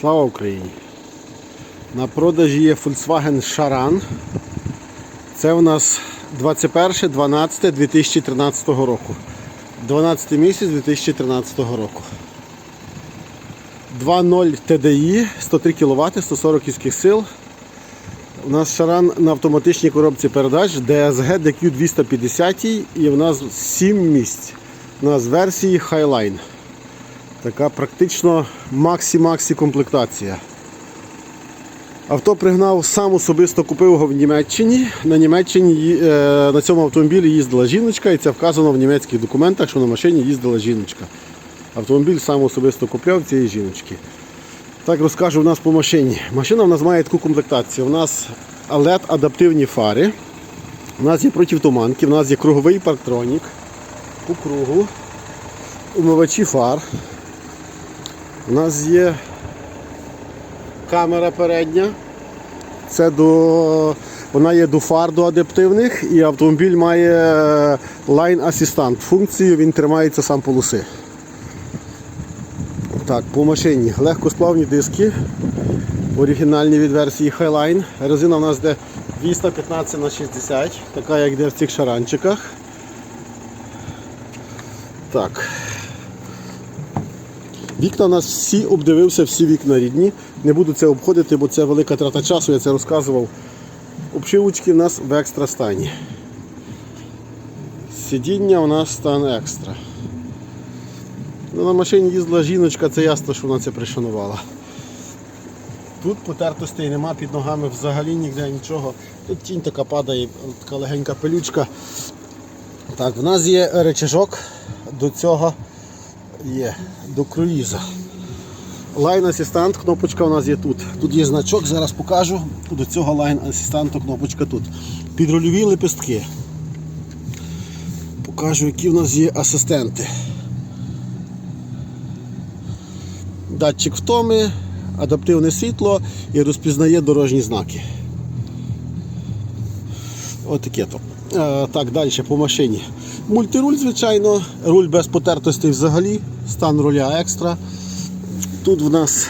Слава Україні! На продажі є Volkswagen Charan. Це у нас 21.12.2013 року. 12 місяць 2013 року. 2.0 TDI, 103 кВт, 140 кінських сил. У нас шаран на автоматичній коробці передач DSG DQ 250 і в нас 7 місць. У нас версії Highline. Така практично максі-максі комплектація. Авто пригнав сам особисто купив його в Німеччині. На Німеччині е, на цьому автомобілі їздила жіночка, і це вказано в німецьких документах, що на машині їздила жіночка. Автомобіль сам особисто купляв цієї жіночки. Так розкажу у нас по машині. Машина у нас має таку комплектацію. У нас LED адаптивні фари. У нас є противтуманки, у нас є круговий парктронік по кругу, умивачі фар. У нас є камера передня. Це до, вона є до фар до адаптивних і автомобіль має Line Assistant функцію, він тримається сам полоси. Так, по машині легкосплавні диски. Оригінальні від версії Highline. Резина у нас йде 215 на 60 така як йде в цих шаранчиках. Так. Вікна у нас всі обдивився, всі вікна рідні. Не буду це обходити, бо це велика трата часу, я це розказував. Обшивочки у нас в екстра стані. Сидіння у нас стан екстра. Ну, на машині їздила жіночка, це ясно, що вона це пришанувала. Тут потертостей нема під ногами взагалі ніде нічого. Тут тінь така падає, така легенька пилючка. Так, в нас є речажок до цього є, до круїза. Line Assistant, кнопочка у нас є тут. Тут є значок, зараз покажу. До цього Line Assistant кнопочка тут. Підрульові лепестки. Покажу, які в нас є асистенти. Датчик втоми, адаптивне світло і розпізнає дорожні знаки. Отаке то. Е, так, далі по машині. Мультируль, звичайно, руль без потертостей взагалі, стан руля екстра. Тут в нас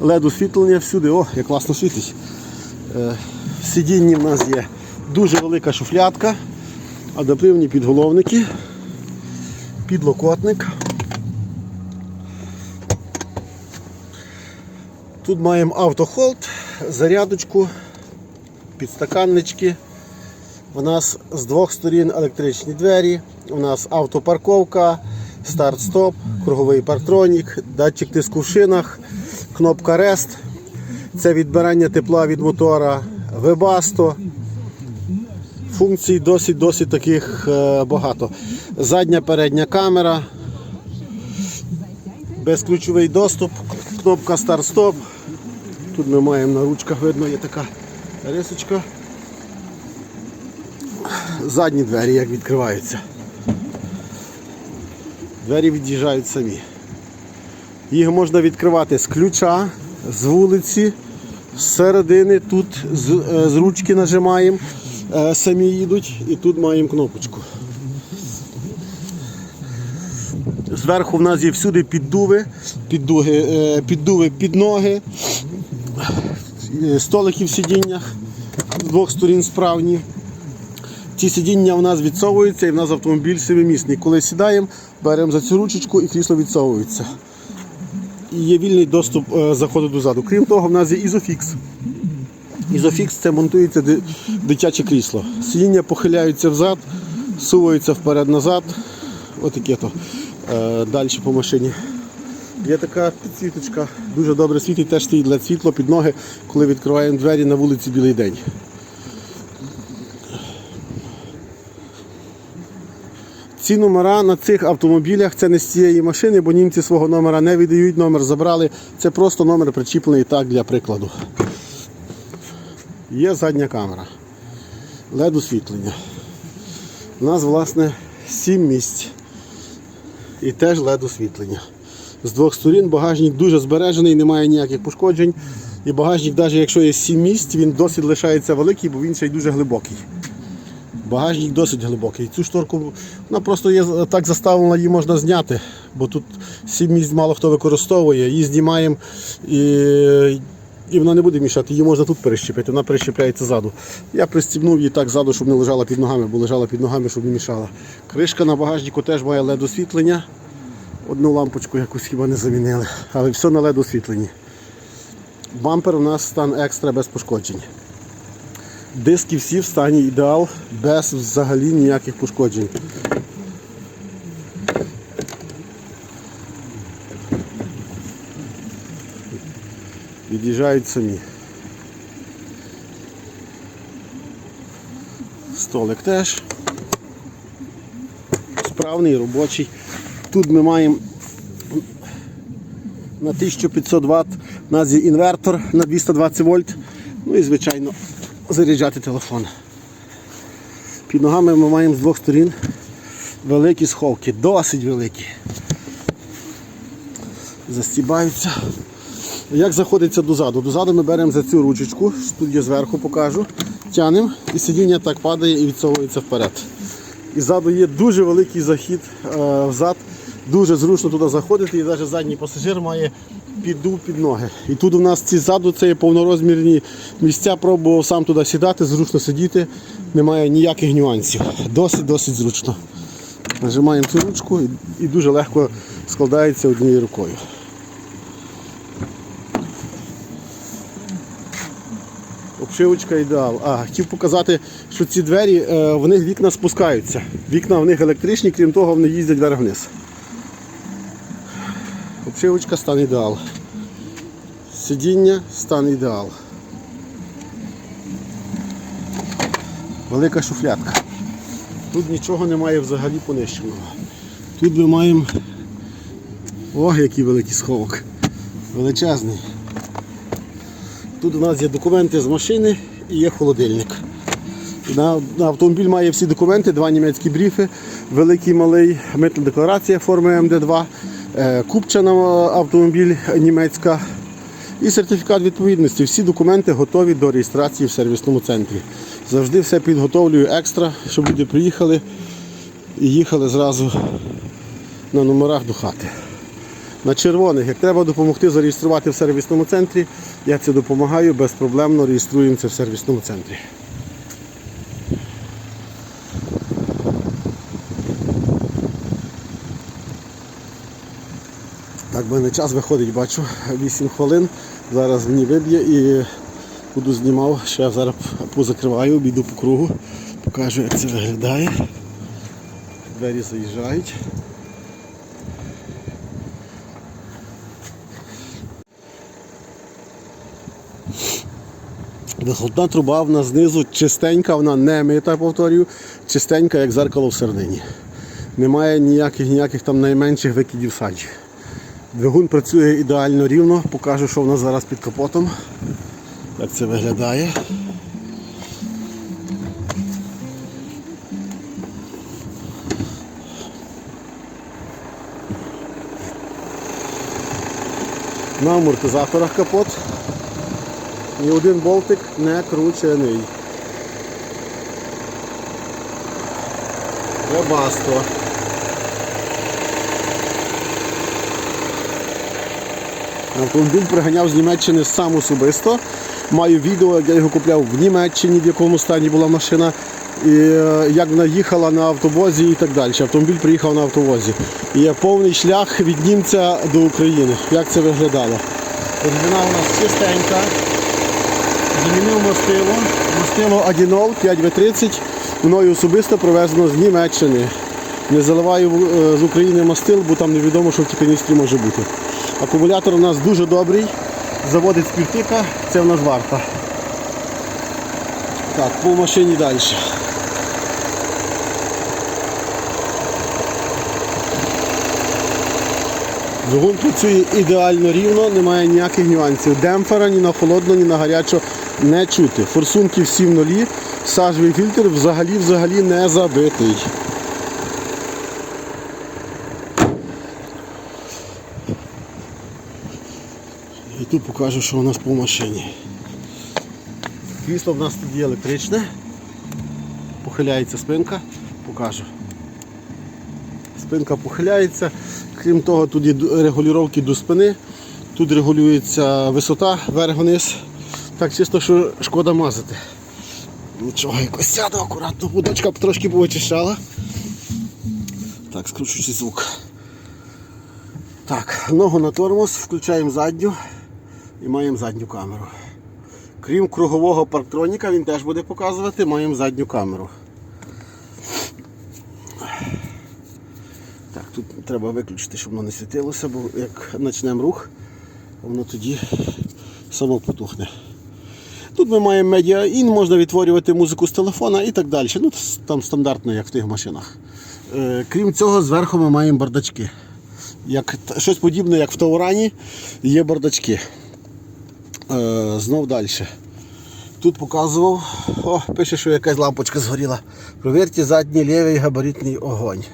LED освітлення всюди, о, як класно світить. Е, в сидінні в нас є дуже велика шуфлятка, адаптивні підголовники, підлокотник. Тут маємо автохолд, зарядочку, підстаканнички. У нас з двох сторін електричні двері, у нас автопарковка, старт-стоп, круговий парктронік, датчик тиску в шинах, кнопка REST. Це відбирання тепла від мотора, вебасто. Функцій досить-досить таких е, багато. Задня передня камера, безключовий доступ, кнопка старт-стоп. Тут ми маємо на ручках, видно, є така рисочка. Задні двері як відкриваються. Двері від'їжджають самі. Їх можна відкривати з ключа, з вулиці, з середини, тут з, е, з ручки нажимаємо, е, самі їдуть і тут маємо кнопочку. Зверху в нас є всюди піддуви, піддуги, е, піддуви під ноги, столики в сидіннях з двох сторін справні. Ці сидіння у нас відсовуються і в нас автомобіль семимісний. Коли сідаємо, беремо за цю ручечку і крісло відсовується. І є вільний доступ е, заходу дозаду. Крім того, в нас є ізофікс. Ізофікс це монтується ди- дитяче крісло. Сидіння похиляються взад, суваються вперед-назад. Отаке то. Е, Далі по машині. Є така підсвіточка, дуже добре світить, теж стоїть для світло під ноги, коли відкриваємо двері на вулиці білий день. Ці номера на цих автомобілях це не з цієї машини, бо німці свого номера не віддають, номер забрали. Це просто номер причіплений так для прикладу. Є задня камера. LED освітлення. У нас, власне, 7 місць. І теж LED освітлення. З двох сторін багажник дуже збережений, немає ніяких пошкоджень. І багажник, навіть якщо є 7 місць, він досить лишається великий, бо він ще й дуже глибокий. Багажник досить глибокий. Цю шторку вона просто є так заставлена, її можна зняти, бо тут сім місць мало хто використовує. Її знімаємо і, і вона не буде мішати, її можна тут перещепити, вона перещепляється ззаду. Я пристібнув її так ззаду, щоб не лежала під ногами, бо лежала під ногами, щоб не мішала. Кришка на багажнику теж має LED освітлення. Одну лампочку якусь хіба не замінили, але все на LED освітленні. Бампер у нас стан екстра без пошкоджень. Диски всі в стані ідеал, без взагалі ніяких пошкоджень. Від'їжджають самі. Столик теж. Справний, робочий. Тут ми маємо на 1500 Вт. У нас є інвертор на 220 вольт. Ну і звичайно заряджати телефон. Під ногами ми маємо з двох сторін великі сховки, досить великі. Застібаються. Як заходиться дозаду? Дозаду ми беремо за цю ручечку, тут є зверху покажу, тянемо і сидіння так падає і відсовується вперед. І ззаду є дуже великий захід е, взад, дуже зручно туди заходити, і навіть задній пасажир має піддув під ноги. І тут у нас ці ззаду це є повнорозмірні місця, пробував сам туди сідати, зручно сидіти, немає ніяких нюансів. Досить-досить зручно. Нажимаємо цю ручку і, і дуже легко складається однією рукою. Обшивочка ідеал. А, хотів показати, що ці двері, е, в них вікна спускаються. Вікна в них електричні, крім того, вони їздять вверх-вниз. Обшивочка стан ідеал. Сидіння стан ідеал. Велика шуфлятка. Тут нічого немає взагалі понищеного. Тут ми маємо Ох, який великий сховок. Величезний. Тут у нас є документи з машини і є холодильник. На, на автомобіль має всі документи, два німецькі бріфи, великий малий, митна декларація форми МД2, е, купча на автомобіль німецька і сертифікат відповідності. Всі документи готові до реєстрації в сервісному центрі. Завжди все підготовлюю екстра, щоб люди приїхали і їхали зразу на номерах до хати. На червоних, як треба допомогти зареєструвати в сервісному центрі, я це допомагаю, безпроблемно реєструємо це в сервісному центрі. В мене час виходить, бачу, 8 хвилин. Зараз мені виб'є і буду знімав, ще я зараз позакриваю, обійду по кругу, покажу, як це виглядає. Двері заїжджають. Вихлопна труба в нас знизу чистенька, вона не мита, повторюю, чистенька, як зеркало в середині. Немає ніяких ніяких там найменших викидів саджі. Двигун працює ідеально рівно, покажу, що в нас зараз під капотом. Як це виглядає. На амортизаторах капот. Ні один болтик не кручений. Вебасто. Автомобіль приганяв з Німеччини сам особисто. Маю відео, як я його купляв в Німеччині, в якому стані була машина, і е, як вона їхала на автобозі і так далі. Автомобіль приїхав на автовозі. І є повний шлях від німця до України. Як це виглядало? Резина у нас чистенька. Замінив мастило. Мастило Адінол 5В30. Мною особисто привезено з Німеччини. Не заливаю е, з України мастил, бо там невідомо, що в тій каністрі може бути. Акумулятор у нас дуже добрий. Заводить з півтика, це в нас варта. Так, по машині далі. Двигун працює ідеально рівно, немає ніяких нюансів. Демпфера ні на холодно, ні на гарячо не чути. Форсунки всі в нулі, сажовий фільтр взагалі взагалі не забитий. Тут покажу, що у нас по машині. Крісло в нас тут є електричне. Похиляється спинка, покажу. Спинка похиляється. Крім того, тут є регулювання до спини. Тут регулюється висота вверх-вниз. Так чисто, що шкода мазати. Нічого, якось сяду акуратно, будочка трошки повичищала. Так, скручуючи звук. Так, ногу на тормоз, включаємо задню і маємо задню камеру. Крім кругового парктроніка, він теж буде показувати, маємо задню камеру. Так, тут треба виключити, щоб воно не світилося, бо як почнемо рух, воно тоді само потухне. Тут ми маємо медіа ін, можна відтворювати музику з телефона і так далі. Ну, там стандартно, як в тих машинах. Е, крім цього, зверху ми маємо бардачки. Як, щось подібне, як в Таурані, є бардачки. Е, знов далі. Тут показував, о, пише, що якась лампочка згоріла. Провірте задній лівий габаритний огонь.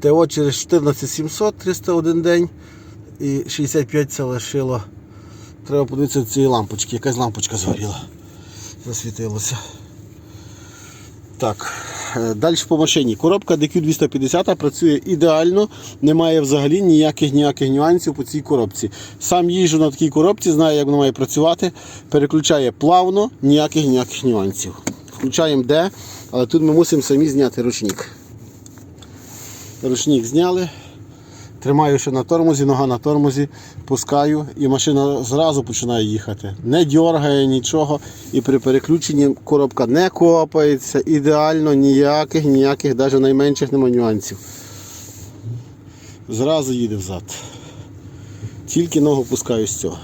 ТО через 14700 301 день і 65 це лишило. Треба подивитися цієї лампочки. Якась лампочка згоріла. Засвітилося. Так, далі по машині. Коробка DQ250 працює ідеально, немає взагалі ніяких ніяких нюансів по цій коробці. Сам їжджу на такій коробці, знаю, як вона має працювати. Переключає плавно, ніяких ніяких нюансів. Включаємо D, але тут ми мусимо самі зняти ручник. Ручник зняли. Тримаю ще на тормозі, нога на тормозі, пускаю і машина зразу починає їхати. Не дергає нічого. І при переключенні коробка не копається, ідеально, ніяких, ніяких, навіть найменших нема нюансів. Зразу їде взад. Тільки ногу пускаю з цього.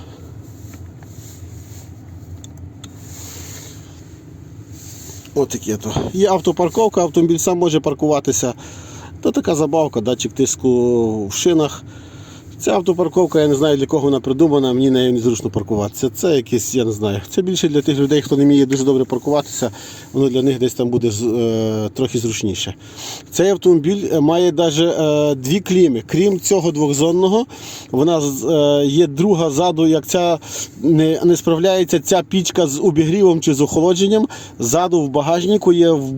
Отаке то. Є автопарковка, автомобіль сам може паркуватися. То така забавка, датчик тиску в шинах. Ця автопарковка, я не знаю для кого вона придумана, мені нею незручно паркуватися. Це якийсь, я не знаю. Це більше для тих людей, хто не вміє дуже добре паркуватися, воно для них десь там буде е, трохи зручніше. Цей автомобіль е, має навіть е, дві кліми. Крім цього двохзонного, вона е, є друга ззаду, як ця не, не справляється ця пічка з обігрівом чи з охолодженням. Ззаду в багажнику є в,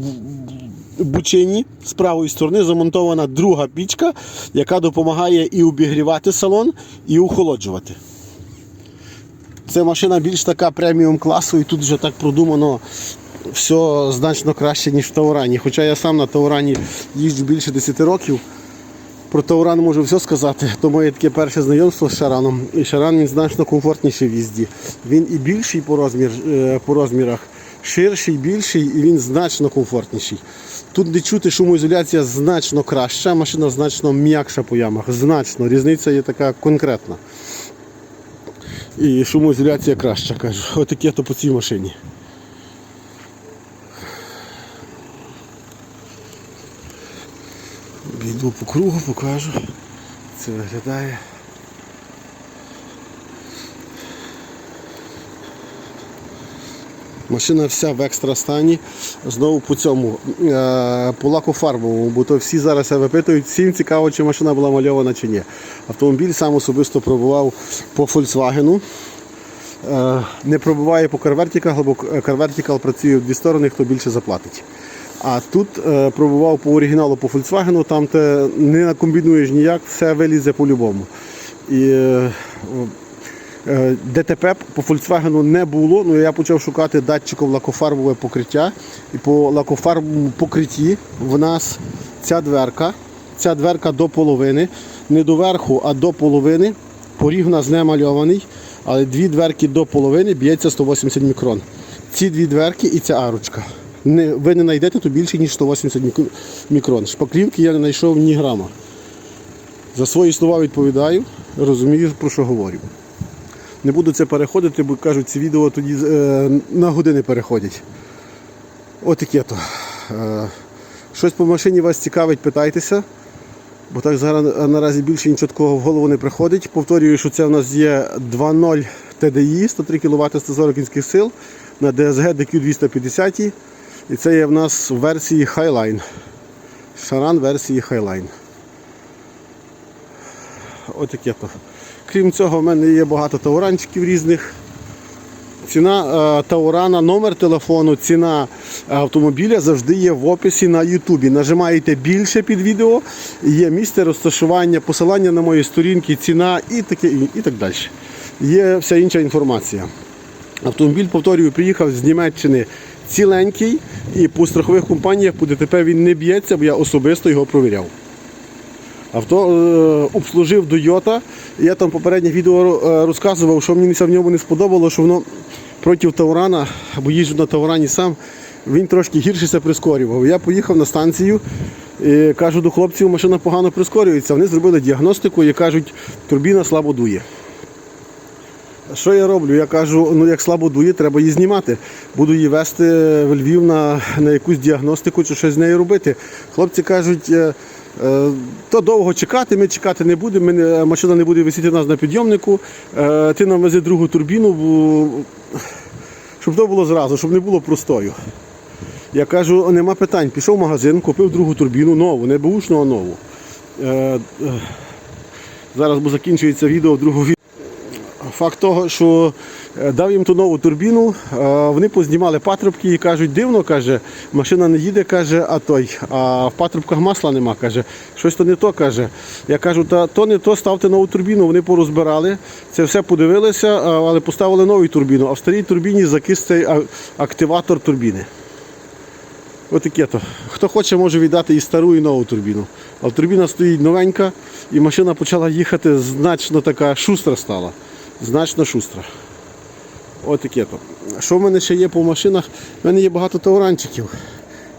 бучині з правої сторони замонтована друга пічка, яка допомагає і обігрівати салон, і охолоджувати. Це машина більш така преміум класу, і тут вже так продумано все значно краще, ніж в Таурані. Хоча я сам на Таурані їжджу більше 10 років. Про Тауран можу все сказати. То моє таке перше знайомство з Шараном. І Шаран він значно комфортніший в їзді. Він і більший по, розмір, е, по розмірах, ширший, більший, і він значно комфортніший. Тут не чути шумоізоляція значно краща, машина значно м'якша по ямах. Значно. Різниця є така конкретна. І шумоізоляція краща, кажу. Отаке то по цій машині. Йду по кругу, покажу. Це виглядає. Машина вся в екстра стані. Знову по цьому, е, по лакофарбовому, бо то всі зараз себе випитують, всім цікаво, чи машина була мальована чи ні. Автомобіль сам особисто пробував по Volkswagen. Е, Не пробуває по CarVertical, бо CarVertical працює в дві сторони, хто більше заплатить. А тут е, пробував по оригіналу по Volkswagen, там ти не накомбінуєш ніяк, все вилізе по-любому. І ДТП по Volkswagen не було. Ну я почав шукати датчиком лакофарбове покриття. І по лакофарбовому покритті в нас ця дверка, ця дверка до половини, не до верху, а до половини. Поріг у нас не мальований, але дві дверки до половини б'ється 180 мікрон. Ці дві дверки і ця арочка. Не, ви не знайдете тут більше, ніж 180 мікрон. Шпаклівки я не знайшов ні грама. За свої слова відповідаю, розумію, про що говорю. Не буду це переходити, бо кажуть, ці відео тоді е, на години переходять. Отаке то. Е, щось по машині вас цікавить, питайтеся. Бо так зараз е, наразі більше нічого такого в голову не приходить. Повторюю, що це в нас є 2.0 TDI, 103 кВт 140 кінських сил на DSG DQ 250. І це є в нас в версії Highline. Шаран версії Highline. Отаке то. Крім цього, в мене є багато тауранчиків різних. ціна е, Таурана, номер телефону, ціна автомобіля завжди є в описі на Ютубі. Нажимаєте більше під відео, є місце розташування, посилання на мої сторінки, ціна і таке і так далі. Є вся інша інформація. Автомобіль, повторюю, приїхав з Німеччини ціленький, і по страхових компаніях по ДТП він не б'ється, бо я особисто його провіряв. Авто е, обслужив Toyota. Я там попереднє відео е, розказував, що мені в ньому не сподобало, що воно проти Таурана, бо їжджу на Таурані сам, він трошки гірше це прискорював. Я поїхав на станцію і кажу до хлопців, машина погано прискорюється. Вони зробили діагностику і кажуть, турбіна слабо дує. Що я роблю? Я кажу, ну як слабо дує, треба її знімати. Буду її вести в Львів на, на якусь діагностику чи щось з нею робити. Хлопці кажуть, е, е, то довго чекати, ми чекати не будемо, машина не буде висіти у нас на підйомнику, е, ти нам вези другу турбіну, щоб то було зразу, щоб не було простою. Я кажу, нема питань. Пішов в магазин, купив другу турбіну, нову, не бушну, а нову. Е, е, зараз бо закінчується відео в другу ві- Факт того, що е, дав їм ту нову турбіну, е, вони познімали патрубки і кажуть, дивно, каже, машина не їде, каже, а той, а в патрубках масла нема, каже, щось то не то каже. Я кажу, та то не то, ставте нову турбіну, вони порозбирали, це все подивилися, але поставили нову турбіну, а в старій турбіні закис цей активатор турбіни. Отаке то. Хто хоче, може віддати і стару, і нову турбіну. А турбіна стоїть новенька, і машина почала їхати значно така шустра стала. Значно шустра. Отаке то. Що в мене ще є по машинах? У мене є багато тауранчиків.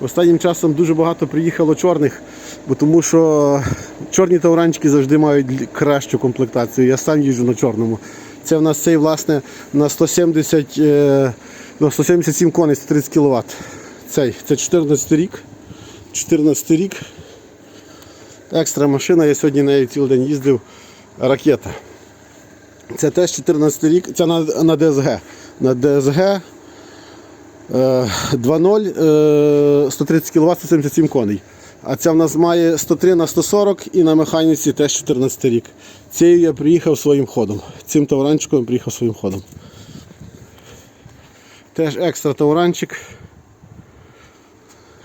Останнім часом дуже багато приїхало чорних, бо тому що чорні тауранчики завжди мають кращу комплектацію. Я сам їжджу на чорному. Це в нас цей, власне, на 170, е, на 177 коней, 130 кВт. Цей, це 14 рік. 14 рік. Екстра машина, я сьогодні нею цілий день їздив. Ракета. Це теж 14 рік, це на, на ДСГ. На ДСГ е, 2.0, е, 130 кВт, 177 коней. А ця в нас має 103 на 140 і на механіці теж 14 рік. Цією я приїхав своїм ходом. Цим тауранчиком я приїхав своїм ходом. Теж екстра тауранчик.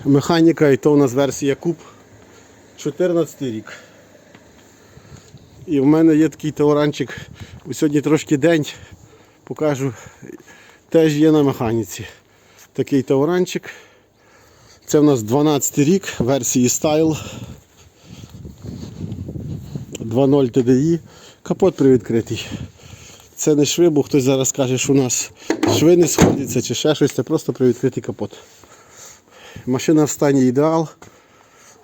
Механіка і то у нас версія куб. 14 рік. І в мене є такий тауранчик. Сьогодні трошки день покажу. Теж є на механіці. Такий тауранчик. Це в нас 12 рік версії Style. 2.0 TDI. Капот привідкритий. Це не шви, бо хтось зараз каже, що у нас шви не сходяться чи ще щось, це просто привідкритий капот. Машина в стані ідеал.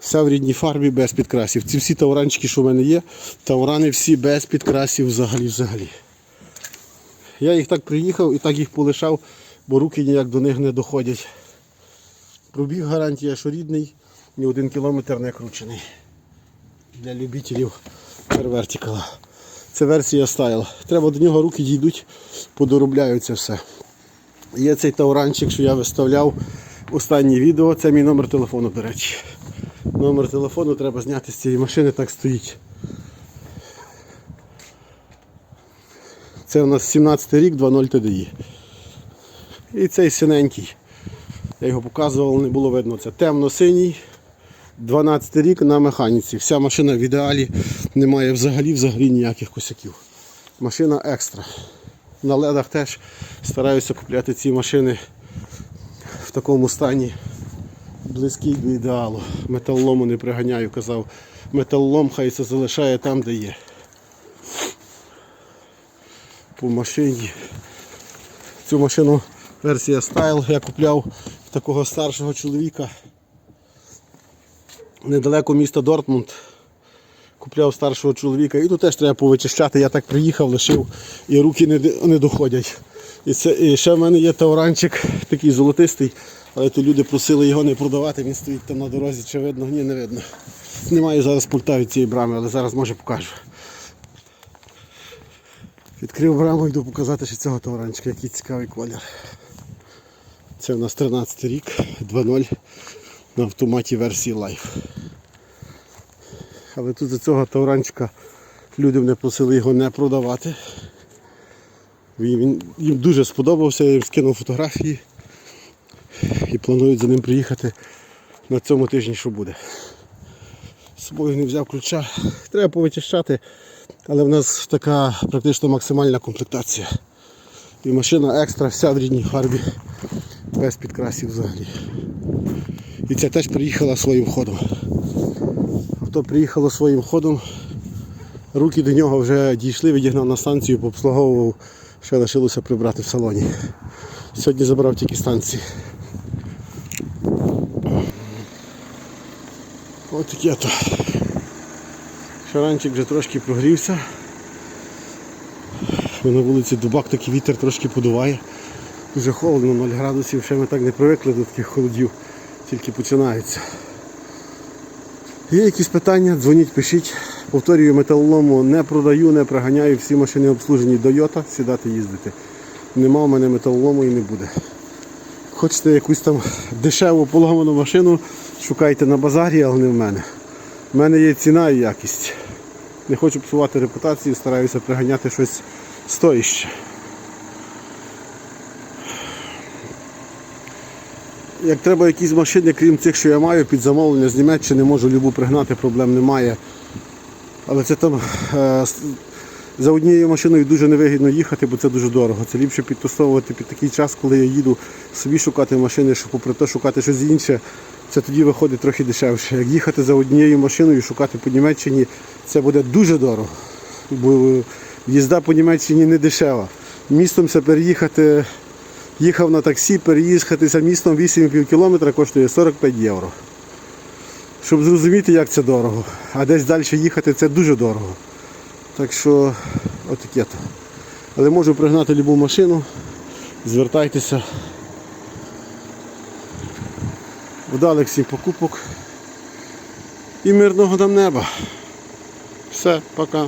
Вся в рідній фарбі без підкрасів. Ці всі тауранчики, що в мене є, таурани всі без підкрасів взагалі взагалі. Я їх так приїхав і так їх полишав, бо руки ніяк до них не доходять. Пробіг гарантія, що рідний, ні один кілометр не кручений. Для любителів первертикала. Це версія Style. Треба до нього руки дійдуть, подоробляю це все. Є цей тауранчик, що я виставляв останнє відео. Це мій номер телефону, до речі. Номер телефону треба зняти з цієї машини, так стоїть. Це у нас 17 рік, 2.0 TDI. І цей синенький. Я його показував, не було видно. Це темно-синій. 12 рік на механіці. Вся машина в ідеалі, немає взагалі взагалі ніяких косяків. Машина екстра. На ледах теж стараюся купляти ці машини в такому стані близький до ідеалу. Металолому не приганяю, казав. Металолом хай це залишає там, де є. По машині. Цю машину версія Style я купляв в такого старшого чоловіка. Недалеко міста Дортмунд. Купляв старшого чоловіка і тут теж треба повичищати. Я так приїхав, лишив і руки не, не доходять. І, це, і ще в мене є тауранчик такий золотистий, але то люди просили його не продавати, він стоїть там на дорозі, чи видно, ні, не видно. Немає зараз пульта від цієї брами, але зараз може покажу. Відкрив браму, йду показати ще цього тауранчика, який цікавий колір. Це у нас 13 рік, 2.0 на автоматі версії Life. Але тут за цього тауранчика люди мене просили його не продавати. Він їм дуже сподобався, я їм скинув фотографії і планують за ним приїхати на цьому тижні, що буде. З собою не взяв ключа. Треба повичищати, але в нас така практично максимальна комплектація. І машина екстра вся в рідній фарбі, без підкрасів взагалі. І ця теж приїхала своїм ходом. Авто приїхало своїм ходом. Руки до нього вже дійшли, відігнав на станцію, пообслуговував, ще лишилося прибрати в салоні. Сьогодні забрав тільки станції. Ось таке то. Шаранчик вже трошки прогрівся. Бо На вулиці дубак такий вітер трошки подуває. Дуже холодно, 0 градусів, ще ми так не привикли до таких холодів, тільки починаються. Є якісь питання, дзвоніть, пишіть. Повторюю, металолому не продаю, не приганяю, всі машини обслужені Toyota, сідати їздити. Нема в мене металолому і не буде. Хочете якусь там дешеву поламану машину, шукайте на базарі, але не в мене. У мене є ціна і якість. Не хочу псувати репутацію, стараюся приганяти щось стоїще. Як треба якісь машини, крім цих, що я маю, під замовлення з Німеччини можу любу пригнати, проблем немає. Але це там е, за однією машиною дуже невигідно їхати, бо це дуже дорого. Це ліпше підтасовувати під такий час, коли я їду собі шукати машини, щоб попри те шукати щось інше. Це тоді виходить трохи дешевше. Як їхати за однією машиною і шукати по Німеччині, це буде дуже дорого. Бо їзда по Німеччині не дешева. Містом це переїхати, їхав на таксі, переїхатися містом 8,5 кілометра коштує 45 євро. Щоб зрозуміти, як це дорого. А десь далі їхати це дуже дорого. Так що отаке то. Але можу пригнати любу машину, звертайтеся. Вдалих всіх покупок і мирного нам неба. Все, пока.